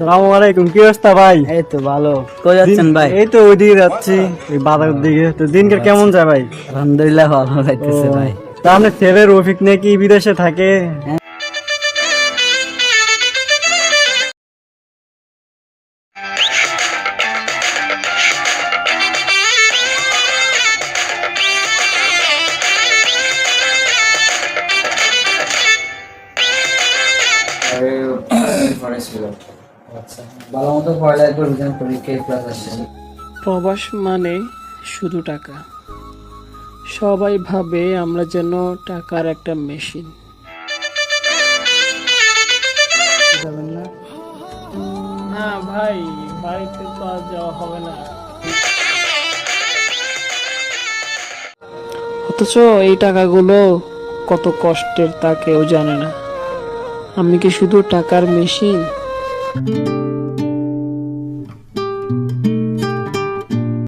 সালাম আলাইকুম কি অবস্থা ভাই? এই তো ভালো। কই যাচ্ছেন ভাই? এই তো ওইদিকে যাচ্ছি ওই দিকে। তো দিনকার কেমন যায় ভাই? আলহামদুলিল্লাহ ভালো যাইতেছে ভাই। তা আপনার ছেলে রফিক নাকি বিদেশে থাকে? আচ্ছা ভালো মতো পড়ালেখা করবি যেন পরীক্ষায় ক্লাস আসছে প্রবাস মানে শুধু টাকা। সবাই ভাবে আমরা যেন টাকার একটা মেশিন। না? ভাই বাড়িতে তো আজ যাওয়া হবে না। অথচ এই টাকাগুলো কত কষ্টের তা কেউ জানে না। আমি কি শুধু টাকার মেশিন? Música